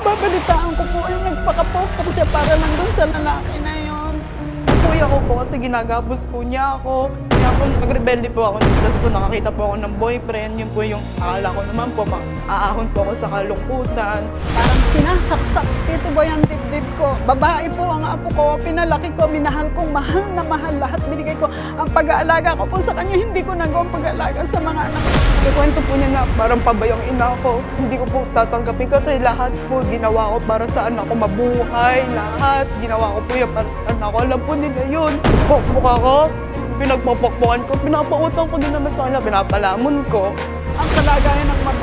Babalitaan ko po yung nagpakapokpok siya para lang dun sa lalaki na yon. Kuya ko po kasi ginagabos po niya ako. Kaya po nagrebelde po ako. Tapos po nakakita po ako ng boyfriend. Yun po yung akala ko naman po maaahon po ako sa kalungkutan. Parang sinasaksak. Tito Boy ang dibdib ko. Babae po ang apo ko. Pinalaki ko, minahal kong mahal na mahal. Lahat binigay ko. Ang pag-aalaga ko po sa kanya, hindi ko nagawang pag-aalaga sa mga anak. Ikwento po niya na parang pabayang ina ko. Hindi ko po tatanggapin kasi lahat po ginawa ko para sa anak ko mabuhay. Lahat ginawa ko po yan para sa anak ko. Alam po nila yun. Pokpok ako. Pinagpapokpokan ko. Pinapautang ko din naman sa. Pinapalamon ko. Ang kalagayan ng mga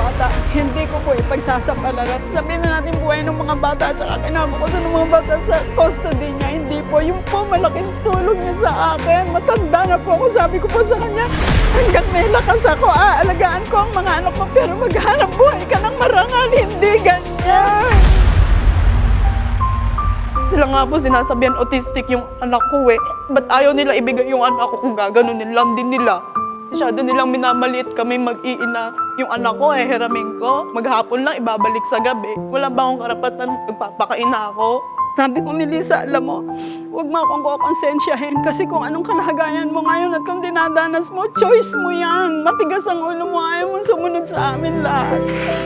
po ipagsasapalaran. Sabihin na natin buhay ng mga bata at saka kinabukasan ng mga bata sa custody niya. Hindi po. Yung po malaking tulong niya sa akin. Matanda na po ako. Sabi ko po sa kanya, hanggang may lakas ako, aalagaan ko ang mga anak ko. Pero maghanap buhay ka ng marangal. Hindi ganyan. Sila nga po sinasabihan autistic yung anak ko eh. Ba't ayaw nila ibigay yung anak ko kung gaganunin lang din nila? Masyado nilang minamaliit kami mag-iina. Yung anak ko eh, hiramin ko. Maghapon lang, ibabalik sa gabi. Wala ba akong karapatan magpapakaina ako? Sabi ko, Melissa, alam mo, huwag mo akong kukonsensyahin kasi kung anong kalagayan mo ngayon at kung dinadanas mo, choice mo yan. Matigas ang ulo mo, ayaw mo sumunod sa amin lahat.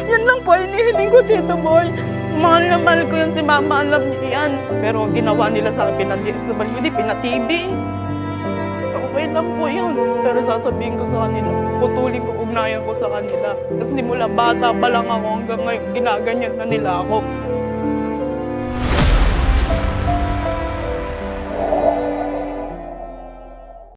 Yan lang po, inihiling ko, Tito Boy. Mahal na mahal ko yan si mama, alam niya yan. Pero ginawa nila sa akin, pinag-DSWD, pinatv. Okay lang po yun. Pero sasabihin ko sa kanila, putulin ko ugnayan ko sa kanila. Kasi simula bata pa lang ako hanggang ngayon, ginaganyan na nila ako.